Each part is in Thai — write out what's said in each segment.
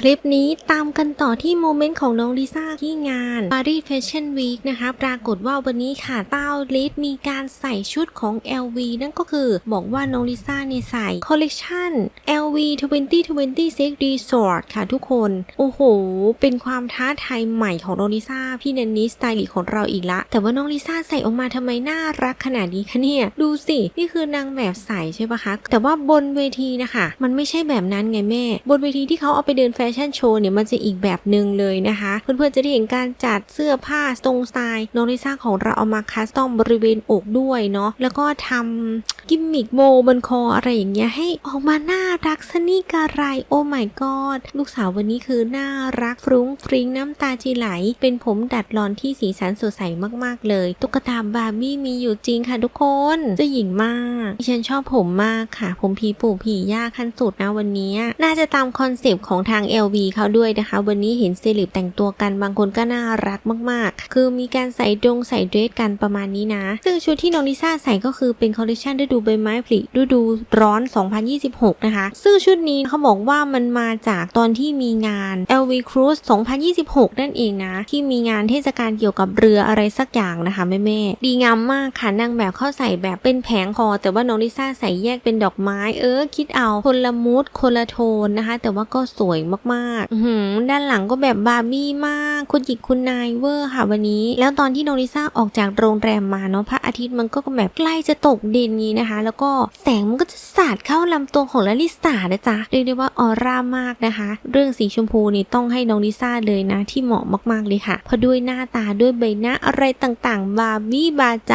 คลิปนี้ตามกันต่อที่โมเมนต์ของน้องลิซ่าที่งาน Paris Fashion Week นะคะปรากฏว่าวันนี้ค่ะเต้าลิสมีการใส่ชุดของ LV นั่นก็คือบอกว่าน้องลิซ่าเนี่ยใส่ Collection LV 2026 Resort ค่ะทุกคน โอ้โห เป็นความท้าทายใหม่ของน้องลิซ่า พี่แนนนี่สไตลิสต์ของเราอีกละ แต่ว่าน้องลิซ่าใส่ออกมาทำไมน่ารักขนาดนี้คะเนี่ย ดูสิ นี่คือนางแบบใส่ใช่ปะคะ แต่ว่าบนเวทีนะคะมันไม่ใช่แบบนั้นไงแม่ บนเวทีที่เขาเอาไปเดินแฟชั่นโชว์เนี่ยมันจะอีกแบบหนึ่งเลยนะคะ เพื่อนๆจะได้เห็นการจัดเสื้อผ้าทรงสไตล์น้องลิซ่าของเราเอามาคัสตอมบริเวณอกด้วยเนาะแล้วก็ทำกิมมิกโบบนคออะไรอย่างเงี้ยให้ออกมาน่ารักสนี่กระไรโอ้ my god ลูกสาววันนี้คือน่ารักฟรุ้งฟริ้งน้ำตาจีไหล เป็นผมดัดรอนที่สีสันสดใสมากๆเลย ตุ๊กตาบาร์บี้มีอยู่จริงค่ะทุกคนเจะหญิงมากดิฉันชอบผมมากค่ะ ผมผีปู่ผีย่าขั้นสุดนะวันนี้ น่าจะตามคอนเซปต์ของทาง LV เขาด้วยนะคะ วันนี้เห็นเซเลบแต่งตัวกันบางคนก็น่ารักมากๆ คือมีการใส่ดงใส่เดรสกันประมาณนี้นะ ซึ่งชุดที่น้องลิซ่าใส่ก็คือเป็นคอลเลคชันฤดูใบไม้ผลิฤดูร้อน 2026 นะคะ ซึ่งชุดนี้เขาบอกว่ามันมาจากตอนที่มีงาน LV Cruise 2026 นั่นเองนะ ที่มีงานเทศกาลเกี่ยวกับเรืออะไรสักอย่างนะคะแม่ๆดีงามมากค่ะนางแบบเข้าใส่แบบเป็นแผงคอ แต่ว่าน้องลิซ่าใส่แยกเป็นดอกไม้ เออคิดเอาคนละมูดคนละโทนนะคะ แต่ว่าก็สวยมากๆอื้อหือด้านหลังก็แบบบาร์บี้มาก คุณหยิกคุณนายเวอร์ค่ะวันนี้ แล้วตอนที่น้องลิซ่าออกจากโรงแรมมาเนาะพระอาทิตย์มันก็แบบใกล้จะตกดินนี้นะคะ แล้วก็แสงมันก็จะสาดเข้าลำตัวของลลิสานะจ๊ะเรียกได้ว่าออร่ามากนะคะ เรื่องสีชมพูนี่ต้องให้น้องลิซ่าเลยนะ ที่เหมาะมากๆเลยค่ะ เพราะด้วยหน้าตาด้วยใบหน้าอะไรต่างๆ บาร์บี้บาใจ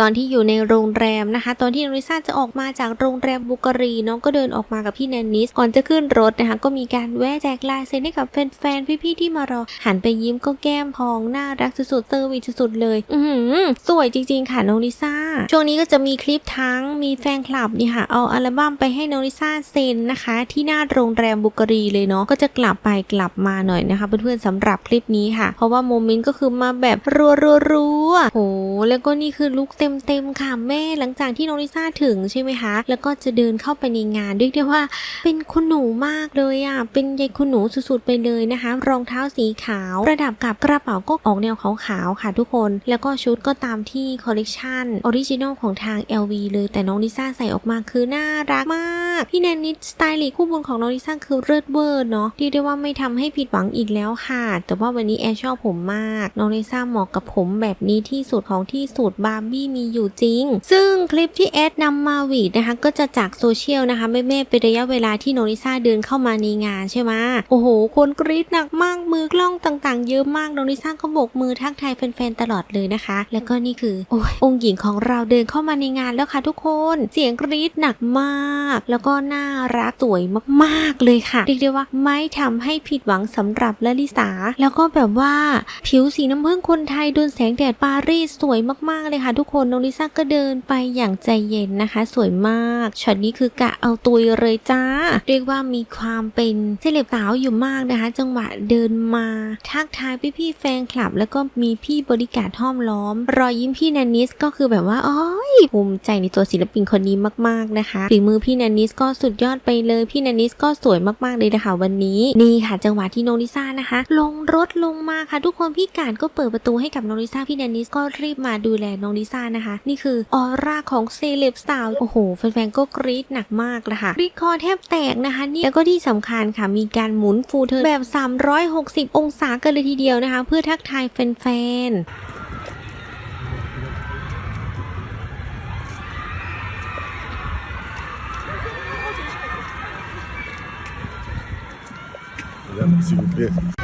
ตอนที่อยู่ในโรงแรมนะคะ ตอนที่น้องลิซ่าจะออกมาจากโรงแรมบุการีน้องก็เดินออกมากับพี่แนนนิสก่อนจะขึ้นรถนะคะ ก็มีการแวะแจกลายเซ็นให้กับแฟนๆ พี่ๆ ที่มารอ หันไปยิ้มก็แก้มพอง น่ารักสุดๆเซอร์วิสสุดๆ เลย อือหือสวยจริงๆ ค่ะ น้องลิซ่า ช่วงนี้ก็จะมีคลิปทั้งมีแฟนคลับนี่ค่ะ เอาอัลบั้มไปให้น้องลิซ่าเซ็นนะคะ ที่หน้าโรงแรมบุกรีเลยเนาะ ก็จะกลับไปกลับมาหน่อยนะคะเพื่อนๆสำหรับคลิปนี้ค่ะ เพราะว่าโมเมนต์ก็คือมาแบบรัวๆๆโอ้แล้วก็นี่คือลุคเต็มๆ ค่ะแม่หลังจากที่น้องลิซ่าถึงใช่ไหมคะ แล้วก็จะเดินเข้าไปในงานเรียกได้ว่า เป็นคุณหนูมากเลยอะ เป็นยายคุณหนูสุดๆไปเลยนะคะ รองเท้าสีขาว ประดับกับกระเป๋าก็ออกแนวขาวๆค่ะทุกคน แล้วก็ชุดก็ตามที่คอลเลกชันออริจินอลของทาง LV เลยแต่น้องลิซ่าใส่ออกมาคือน่ารักมาก พี่แนนนิดสไตลิสต์คู่บุญของน้องลิซ่าคือเลิศเวอร์เนาะที่ได้ว่าไม่ทำให้ผิดหวังอีกแล้วค่ะ แต่ว่าวันนี้แอร์ชอบผมมาก น้องลิซ่าเหมาะกับผมแบบนี้ที่สุดของที่สุดบาร์บี้มีอยู่จริง ซึ่งคลิปที่แอดนำมาวีดนะคะก็จะจากโซเชียลนะคะแม่ๆเป็นระยะเวลาที่น้องลิซ่าเดินเข้ามาในงานใช่ไหมโอ้โห คนกรี๊ดหนักมากมือกล้องต่างๆ เยอะมากน้องลิซ่าก็โบกมือทักทายแฟนๆตลอดเลยนะคะ แล้วก็นี่คือโอ้ยองค์หญิงของเราเดินเข้ามาในงานแล้วค่ะทุกคน เสียงกรี๊ดหนักมาก แล้วก็น่ารักสวยมากๆเลยค่ะเรียกได้ว่าไม่ทำให้ผิดหวังสำหรับลลิสาแล้วก็แบบว่าผิวสีน้ำผึ้งคนไทยโดนแสงแดดปารีสสวยมากๆเลยค่ะทุกคนน้องลิซ่าก็เดินไปอย่างใจเย็นนะคะ สวยมากช็อตนี้คือกะเอาตุยเลยจ้า เรียกว่ามีความเป็นเซเลบสาวอยู่มากนะคะ จังหวะเดินมาทักทายพี่ๆแฟนคลับ แล้วก็มีพี่บริการห้อมล้อม รอยยิ้มพี่แนนนิสก็คือแบบว่าอ๋อยภูมิใจในตัวศิลปินคนนี้มากๆนะคะฝีมือพี่แนนนิสก็สุดยอดไปเลยพี่แนนนิสก็สวยมากๆเลยนะคะวันนี้นี่ค่ะ จังหวะที่น้องลิซ่านะคะ ลงรถลงมาค่ะ ทุกคนพี่การก็เปิดประตูให้กับน้องลิซ่าพี่แนนนิสก็รีบมาดูแลน้องลิซ่านะคะ นี่คือออร่าของเซเลบสาวโอ้โหแฟนๆก็กรี๊ดหนักมากเลยค่ะกรี๊ดคอแทบแตกนะคะนี่แล้วก็ที่สำคัญค่ะมีการการหมุนฟูเทิร์นแบบ 360 องศากันเลยทีเดียวนะคะ เพื่อทักทายแฟนๆ Madame, s'il vous plaît.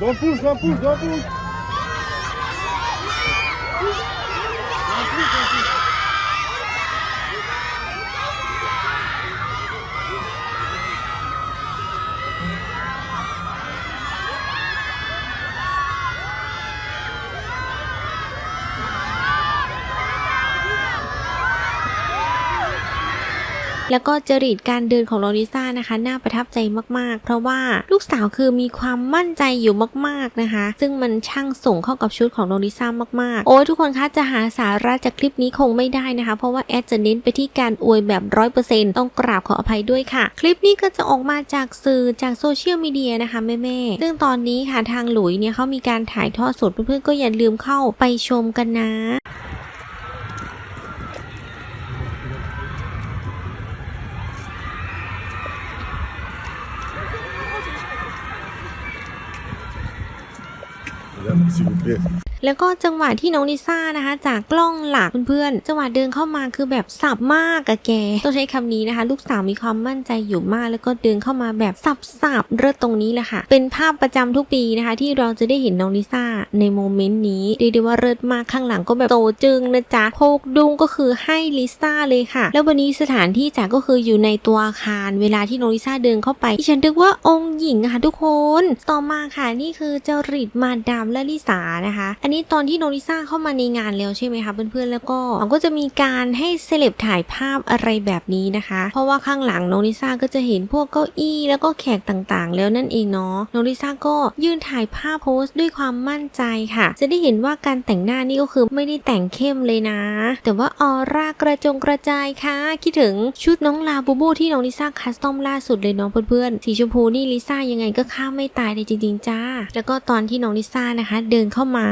Dans le pouce, dans le pouce, dans le แล้วก็จริตการเดินของโลลิซ่านะคะ น่าประทับใจมากๆ เพราะว่าลูกสาวคือมีความมั่นใจอยู่มากๆนะคะ ซึ่งมันช่างส่งเข้ากับชุดของโลลิซ่ามากๆ โอ้ยทุกคนคะจะหาสาระจากคลิปนี้คงไม่ได้นะคะ เพราะว่าแอดจะเน้นไปที่การอวยแบบร้อยเปอร์เซ็นต์ต้องกราบขออภัยด้วยค่ะ คลิปนี้ก็จะออกมาจากสื่อจากโซเชียลมีเดียนะคะแม่ๆซึ่งตอนนี้ค่ะทางหลุยเนี่ยเขามีการถ่ายทอดสดเพื่อนๆก็อย่าลืมเข้าไปชมกันนะ s'il vous plaît. แล้วก็จังหวะที่น้องลิซ่านะคะ จากกล้องหลักเพื่อนๆจังหวะเดินเข้ามาคือแบบสับมากอะแก ต้องใช้คำนี้นะคะ ลูกสาวมีความมั่นใจอยู่มาก แล้วก็เดินเข้ามาแบบสับๆเลิศตรงนี้แหละค่ะ เป็นภาพประจำทุกปีนะคะ ที่เราจะได้เห็นน้องลิซ่าในโมเมนต์นี้เรียกได้ว่าเลิศมากข้างหลังก็แบบโตจึงนะจ๊ะโพกดุงก็คือให้ลิซ่าเลยค่ะ แล้ววันนี้สถานที่จ๋าก็คืออยู่ในตัวอาคาร เวลาที่น้องลิซ่าเดินเข้าไปที่ฉันนึกว่าองค์หญิงะค่ะทุกคน ต่อมาค่ะนี่คือเจริตมาดามและลิสานะคะอันนี้ตอนที่โน้องลิซ่าเข้ามาในงานแล้วใช่ไหมคะเพื่อนๆแล้วก็มันก็จะมีการให้เซเลบถ่ายภาพอะไรแบบนี้นะคะ เพราะว่าข้างหลังโน้องลิซ่าก็จะเห็นพวกเก้าอี้แล้วก็แขกต่างๆ แล้วนั่นเองเนาะโน้องลิซ่าก็ยืนถ่ายภาพโพสต์ด้วยความมั่นใจค่ะ จะได้เห็นว่าการแต่งหน้านี่ก็คือไม่ได้แต่งเข้มเลยนะ แต่ว่าออร่ากระจงกระจายค่ะ คิดถึงชุดน้องลาบูบูที่น้องลิซ่าคัสตอมล่าสุดเลยเนาะเพื่อนๆสีชมพูนี่ลิซ่ายังไงก็ข้ามไม่ตายเลยจริงๆจ้า แล้วก็ตอนที่น้องลิซ่านะคะ เดินเข้ามา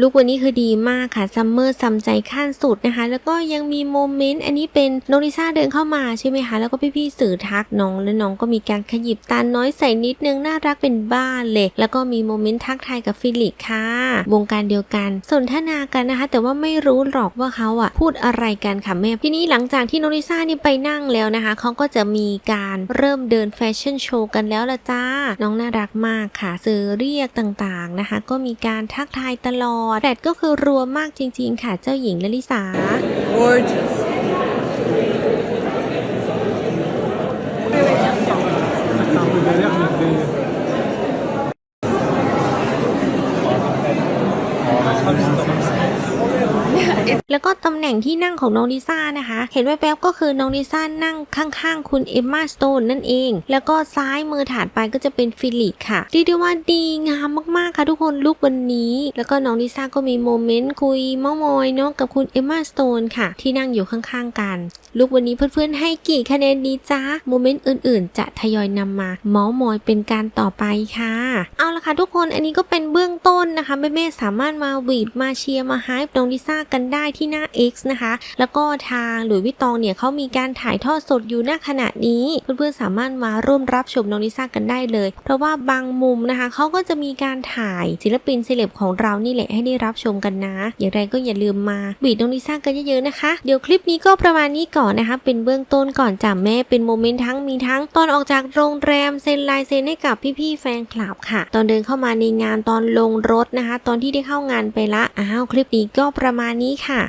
ลุควันนี้คือดีมากค่ะซัมเมอร์ซัมใจขั้นสุดนะคะ แล้วก็ยังมีโมเมนต์อันนี้เป็นน้องลิซ่าเดินเข้ามาใช่ไหมคะ แล้วก็พี่ๆสื่อทักน้องแล้วน้องก็มีการขยิบตาน้อยใส่นิดนึงน่ารักเป็นบ้านเลย แล้วก็มีโมเมนต์ทักทายกับฟิลิกค่ะ วงการเดียวกัน สนทนากันนะคะ แต่ว่าไม่รู้หรอกว่าเขาอะพูดอะไรกันค่ะแม่ทีนี้หลังจากที่น้องลิซ่านี่ไปนั่งแล้วนะคะเขาก็จะมีการเริ่มเดินแฟชั่นโชว์กันแล้วละจ้าน้องน่ารักมากค่ะสื่อเรียกต่างๆนะคะ ก็มีการทักทายตลอดแดดก็คือรัวมากจริง ๆ ค่ะเจ้าหญิงลลิสา Gorgeous. แล้วก็ตำแหน่งที่นั่งของน้องลิซ่านะคะ เห็นแวบๆก็คือน้องลิซ่านั่งข้างๆ คุณเอมมาสโตนนั่นเอง แล้วก็ซ้ายมือถัดไปก็จะเป็นฟิลิปค่ะเรียกได้ว่าดีงามมากๆค่ะทุกคนลุกวันนี้ แล้วก็น้องลิซ่าก็มีโมเมนต์คุยเมามอยเนาะกับคุณเอมมาสโตนค่ะ ที่นั่งอยู่ข้างๆกัน ลุกวันนี้เพื่อนๆให้กี่คะแนนดีจ้าโมเมนต์อื่นๆ จะทยอยนำมาเมามอยเป็นการต่อไปค่ะ เอาละค่ะทุกคนอันนี้ก็เป็นเบื้องต้นนะคะแม่ๆสามารถมาหวีดมาเชียร์มาไฮป์น้องลิซ่ากันได้ที่หน้า X นะคะ แล้วก็ทางหลุยวิตตองเนี่ยเขามีการถ่ายทอดสดอยู่ณขณะนี้ เพื่อนๆสามารถมาร่วมรับชมน้องลิซ่ากันได้เลย เพราะว่าบางมุมนะคะเขาก็จะมีการถ่ายศิลปินเซเลบของเรานี่แหละให้ได้รับชมกันนะ อย่างไรก็อย่าลืมมาบีดน้องลิซ่ากันเยอะๆนะคะ เดี๋ยวคลิปนี้ก็ประมาณนี้ก่อนนะคะ เป็นเบื้องต้นก่อนจ่าแม่เป็นโมเมนต์ทั้งมีทั้งตอนออกจากโรงแรมเซ็นลายเซ็นให้กับพี่ๆแฟนคลับค่ะ ตอนเดินเข้ามาในงานตอนลงรถนะคะ ตอนที่ได้เข้างานไปละอ้าวคลิปนี้ก็ประมาณนี้ค่ะ